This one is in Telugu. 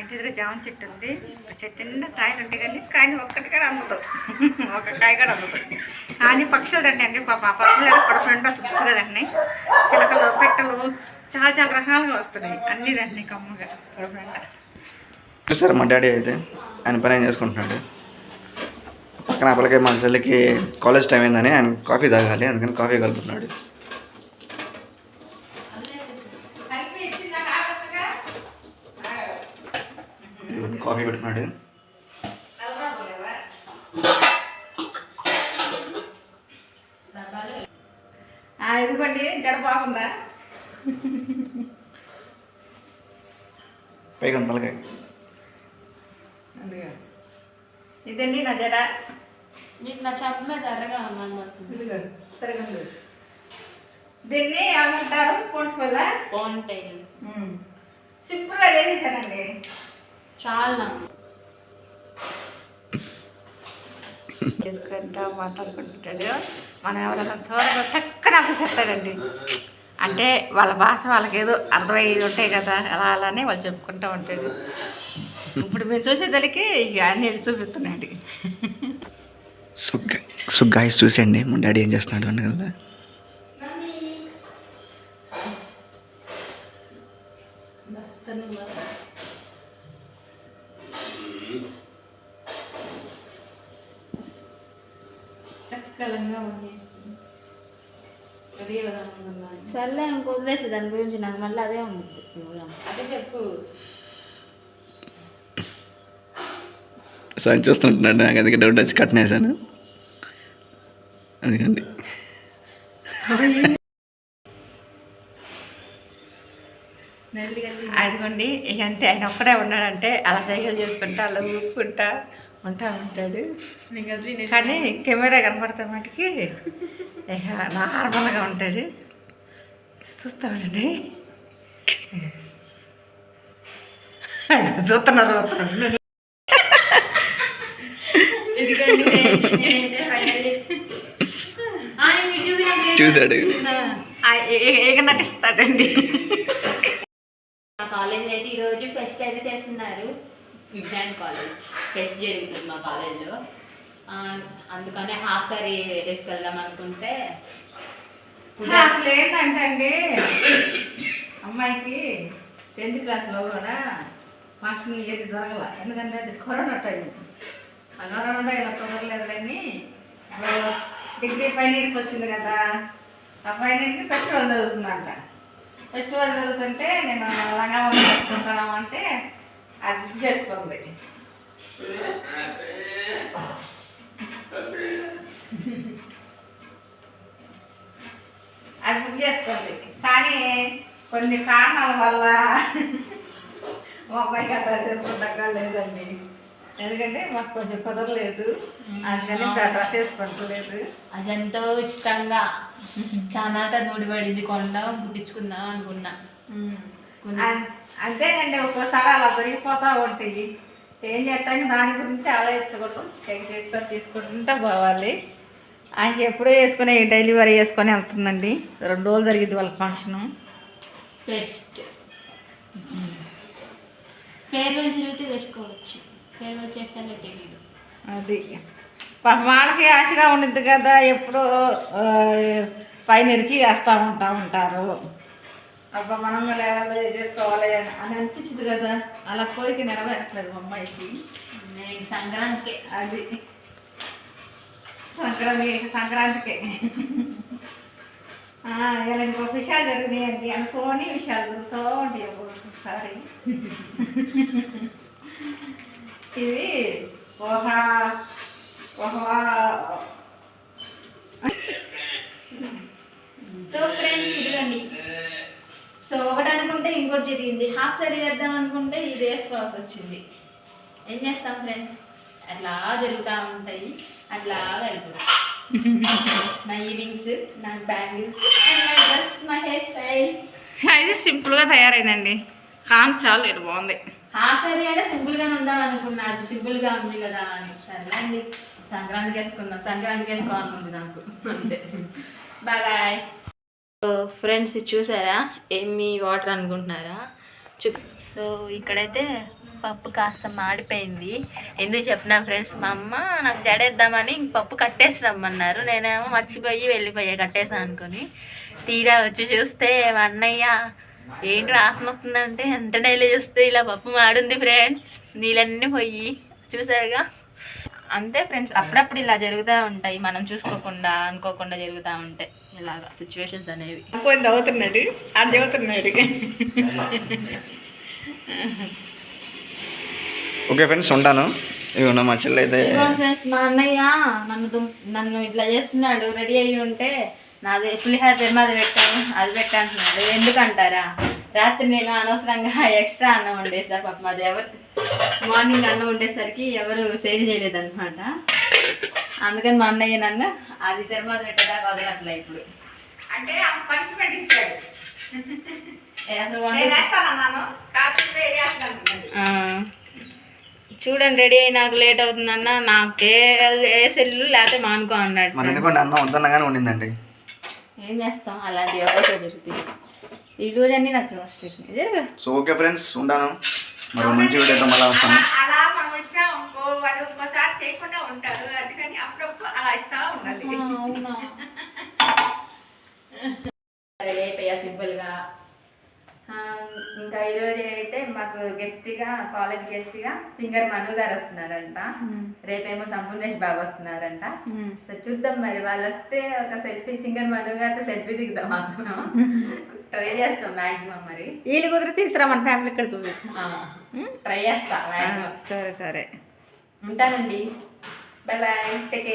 ఇంటి దగ్గర జామ చెట్టు ఉంది. చెట్టు నిండా కాయలు ఉంటాయి కానీ కాయని ఒక్కటి కూడా అందదు. ఒక కాయ కూడా అందదు. కానీ పక్షులు తండి అండి. పాప ఆ పక్షులు పడుకుంటా కదండి చిలకలు పెట్టలు చాలా చాలా రకాలుగా వస్తున్నాయి. అన్నీ తండి కమ్మగా పడుకుంటా చూసారు మా డాడీ అయితే? ఆయన పని ఏం చేసుకుంటున్నాడు. పక్కన అప్పటికే మా చెల్లికి కాలేజ్ టైం అయిందని ఆయన కాఫీ తాగాలి. అందుకని కాఫీ కలుపుతున్నాడు ఇదిగోండి, కాఫీ పెట్టుకున్నాడు. ఆ, ఇదిగోండి జడ బాగుందా? పైగా అదిగో. ఇదండి నా జడ? మీకు నా చెప్ప మీద ఎర్రగా ఉన్నాను. దీన్ని ఏమంటారు పొంటుకొల్ల బాగుంటాయి సింపుల్గా చేసేసానండి. చాలా. చేసుకుంటా మాట్లాడుకుంటాడు మనం ఎవరైనా చూడగా చక్కగా చెప్తాడండి. అంటే వాళ్ళ భాష వాళ్ళకి ఏదో అర్థమయ్యేది ఉంటాయి కదా అలా అలానే వాళ్ళు చెప్పుకుంటూ ఉంటాడు. ఇప్పుడు మీరు చూసేదానికి ఇక అన్ని చూపిస్తున్నాడు. సో సో గాయస్ చూసేయండి మా డాడీ ఏం చేస్తున్నాడు అని కదా. చక్కలంగా సర్లే ఇంక వదిలేసి దాని గురించి నాకు మళ్ళీ అదే ఉంది. అదే చెప్పు. సో ఆయన చూస్తుంటున్నాడు నాకు అందుకే డౌట్ వచ్చి కట్టినేసాను. అందుకండి అదిగోండి ఇక అంతే. ఆయన ఒక్కడే ఉన్నాడంటే అలా సైకిల్ చేసుకుంటా అలా ఊపుకుంటా. ఉంటా ఉంటాడు. కానీ కెమెరా కనపడతా మటుకి నార్మల్గా ఉంటాడు. చూస్తామండి చూస్తున్నారు చూస్తున్నారు. చూశాడు. ఏగ నటిస్తాడండి. కాలేజ్ అయితే ఈరోజు ఫెస్ట్ అయితే చేస్తున్నారు. విజ్ఞాన్ కాలేజ్ ఫెస్ట్ జరుగుతుంది మా కాలేజ్లో. అందుకనే హాఫ్ సారీ వేసుకెళ్దాం అనుకుంటే అసలు లేదంటండి. అండి అమ్మాయికి టెన్త్ క్లాస్లో కూడా ఫంక్షన్ ఏది జరగల. ఎందుకంటే అది కరోనా టైం ఆ కరోనా ఇలా కుదరలేదు కానీ డిగ్రీ ఫైనల్కి వచ్చింది కదా. ఆ ఫైనల్కి ఫెస్టివల్ జరుగుతుందంట. ఫెస్టివల్ జరుగుతుంటే నేను లంగా పెట్టుకుంటాను అంటే అది బుక్ చేసుకుంది అది బుక్ చేసుకుంది కానీ కొన్ని కారణాల వల్ల మా అమ్మాయికి అట్లా చేసుకుంటాక లేదండి ఎందుకంటే మాకు కొంచెం కుదరలేదు. అందుకని ఆ డ్రెస్ వేసుకుంటలేదు అదంతో ఇష్టంగా చాలా ముడిపడింది. కొందాం కుట్టించుకుందాం అనుకున్నా. అంతేనండి ఒక్కోసారి అలా జరిగిపోతూ ఉంటాయి. ఏం చేస్తాను దాని గురించి ఆలోచించకూడదు చెక్ చేసుకొని తీసుకుంటుంటే పోవాలి. ఆయనకి ఎప్పుడో వేసుకుని డెలివరీ వేసుకొని వెళ్తుందండి. రెండు రోజులు జరిగింది వాళ్ళ ఫంక్షను. ఫేర్వెల్ జరిగితే వేసుకోవచ్చు. ఫేర్వెల్ చేస్తానే తెలియదు అది. వాళ్ళకి ఆశగా ఉండిద్ది కదా ఎప్పుడో పైనరికి వేస్తూ ఉంటా ఉంటారు. అబ్బా మనం ఎలా చేసుకోవాలి అని అని అనిపించింది కదా? అలా కోరిక నెరవేరట్లేదు మా అమ్మాయికి. నేను సంక్రాంతికి. అది. సంక్రాంతి సంక్రాంతికి. ఆ, ఇలా ఇంకొక విషయాలు జరిగినాయండి. అనుకోని విషయాలు జరుగుతూ ఉంటాయి ఒక్కొక్కసారి. ఇది ఒక ఒక సో ఫ్రెండ్స్ ఇదిగండి. సో ఒకటి అనుకుంటే ఇంకోటి జరిగింది. హాఫ్ సారీ వేద్దాం అనుకుంటే ఇది వేసుకోవాల్సి వచ్చింది. ఏం చేస్తాం ఫ్రెండ్స్ అట్లా జరుగుతూ ఉంటాయి. అట్లా వెళ్ళిపోతాయి నా ఇయరింగ్స్ నా bangles and my dress my hair style ఇది సింపుల్గా తయారైందండి. కాన్ చాలు ఇది బాగుంది. హాఫ్ సారీ అంటే సింపుల్గానే ఉందాం అనుకున్నారు సింపుల్గా ఉంది కదా అని. సరే అండి. సంక్రాంతికి వేసుకుందాం. సంక్రాంతికి వేసుకోవాలనుకుంది నాకు. అంతే. బాయ్ ఫ్రెండ్స్ చూసారా? ఏమి వాటర్ అనుకుంటున్నారా? చూ సో ఇక్కడైతే పప్పు కాస్త మాడిపోయింది. ఎందుకు చెప్పినా ఫ్రెండ్స్ మా అమ్మ నాకు జడేద్దామని పప్పు కట్టేసి రమ్మన్నారు. నేనేమో మర్చిపోయి వెళ్ళిపోయా కట్టేసాను అనుకొని. తీరా వచ్చి చూస్తే మా అన్నయ్య ఏంటి వాసన వస్తుందంటే వెంటనే వెళ్ళి చూస్తే ఇలా పప్పు మాడుంది ఫ్రెండ్స్. నీళ్ళన్నీ పోయి చూసారుగా. అంతే ఫ్రెండ్స్ అప్పుడప్పుడు ఇలా జరుగుతూ ఉంటాయి. మనం చూసుకోకుండా అనుకోకుండా జరుగుతూ ఉంటాయి ఇలాగా సిచ్యువేషన్స్ అనేవి. కొంత అవుతున్నాడు. అది చదువుతున్నాడు. ఓకే ఫ్రెండ్స్ ఉంటాను. ఇవి మా చెల్లి అయితే ఫ్రెండ్స్ మా అన్నయ్య నన్ను నన్ను ఇట్లా చేస్తున్నాడు. రెడీ అయ్యి ఉంటే నాది పులిహార తిరుమల పెట్టాను. అది పెట్టంటున్నాడు ఎందుకంటారా? రాత్రి నేను అనవసరంగా ఎక్స్ట్రా అన్నం వండేసా పాపం. అది ఎవరు మార్నింగ్ అన్నం వండేసరికి ఎవరు సేల్ చేయలేదన్నమాట. అందుకని మా అన్నయ్య నన్ను అది తిరుమల పెట్టేదాకా వదలట్లే ఇప్పుడు. అంటే పనిష్మెంట్ ఇచ్చాడు. చూడండి రెడీ అయ్యి నాకు లేట్ అవుతుందన్న నాకే ఏ సెల్లు లేకపోతే మానుకో అన్నాడు అన్నం ఉండిందండి ఏం చేస్తాం? అలాంటివి ఎవరికో జరుగుతాయి ఈ రోజన్నీ నాకు సో ఓకే ఫ్రెండ్స్ ఉంటాను. మరో మంచి వీడియోతో మళ్ళీ వస్తాను. అలా మనం ఇంకో వాడు ఇంకోసారి చేయకుండా ఉంటాడు. అందుకని అప్పుడప్పుడు అలా ఇస్తా ఉండాలి. అయిపోయా సింపుల్గా. ఇంకా ఈరోజు అయితే మాకు గెస్ట్గా కాలేజ్ గెస్ట్గా సింగర్ మను గారు వస్తున్నారంట. రేపేమో సంపూర్ణేష్ బాబు వస్తున్నారంట. సో చూద్దాం మరి వాళ్ళు వస్తే ఒక సెల్ఫీ సింగర్ మను గారితో సెల్ఫీ దిగుదాం అనుకున్నాం ట్రై చేస్తాం మ్యాక్సిమం మరి. వీళ్ళు కుదిరి తీసుకురా మన ఫ్యామిలీ ఇక్కడ చూడు. ట్రై చేస్తా మ్యాక్సిమం సరే సరే. ఉంటానండి. Bye bye take